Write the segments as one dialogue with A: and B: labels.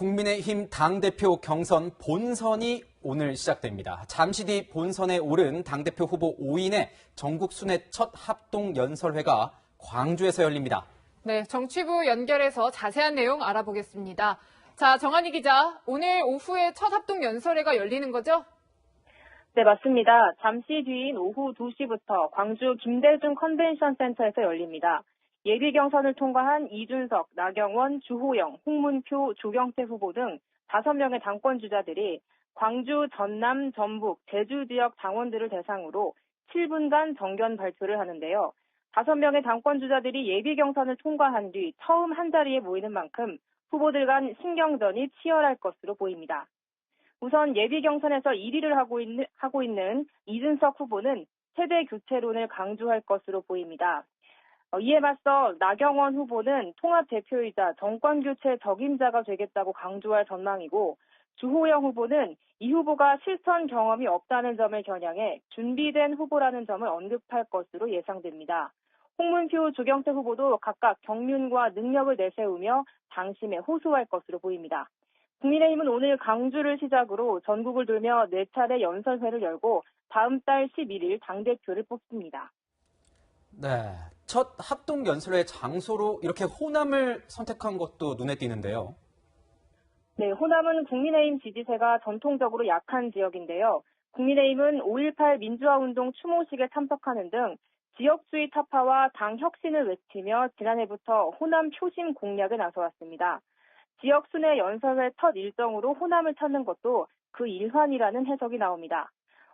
A: 국민의힘 당대표 경선 본선이 오늘 시작됩니다. 잠시 뒤 본선에 오른 당대표 후보 5인의 전국 순회 첫 합동 연설회가 광주에서 열립니다.
B: 네, 정치부 연결해서 자세한 내용 알아보겠습니다. 자, 정한희 기자, 오늘 오후에 첫 합동 연설회가 열리는 거죠?
C: 네, 맞습니다. 잠시 뒤인 오후 2시부터 광주 김대중 컨벤션 센터에서 열립니다. 예비 경선을 통과한 이준석, 나경원, 주호영, 홍문표, 조경태 후보 등 5명의 당권 주자들이 광주, 전남, 전북, 제주 지역 당원들을 대상으로 7분간 정견 발표를 하는데요. 5명의 당권 주자들이 예비 경선을 통과한 뒤 처음 한자리에 모이는 만큼 후보들 간 신경전이 치열할 것으로 보입니다. 우선 예비 경선에서 1위를 하고 있는, 하고 있는 이준석 후보는 세대 교체론을 강조할 것으로 보입니다. 어, 이에 맞서 나경원 후보는 통합 대표이자 정권 교체 적임자가 되겠다고 강조할 전망이고 주호영 후보는 이 후보가 실천 경험이 없다는 점을 겨냥해 준비된 후보라는 점을 언급할 것으로 예상됩니다. 홍문표, 조경태 후보도 각각 경륜과 능력을 내세우며 당심에 호소할 것으로 보입니다. 국민의힘은 오늘 강주를 시작으로 전국을 돌며 4차례 연설회를 열고 다음 달 11일 당대표를 뽑습니다.
A: 네. 첫 합동 연설회 장소로 이렇게 호남을 선택한 것도 눈에 띄는데요.
C: 네, 호남은 국민의힘 지지세가 전통적으로 약한 지역인데요. 국민의힘은 5.18 민주화운동 추모식에 참석하는 등 지역주의 타파와 당 혁신을 외치며 지난해부터 호남 표심 공략에 나서왔습니다. 지역 순회 연설회 첫 일정으로 호남을 찾는 것도 그 일환이라는 해석이 나옵니다.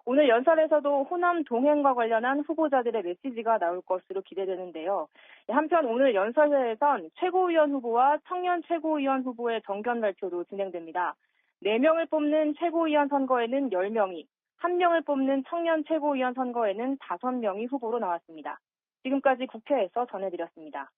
C: 오늘 연설에서도 호남 동행과 관련한 후보자들의 메시지가 나올 것으로 기대되는데요. 한편 오늘 연설회에선 최고위원 후보와 청년 최고위원 후보의 정견 발표도 진행됩니다. 4명을 뽑는 최고위원 선거에는 10명이, 1명을 뽑는 청년 최고위원 선거에는 5명이 후보로 나왔습니다. 지금까지 국회에서 전해드렸습니다.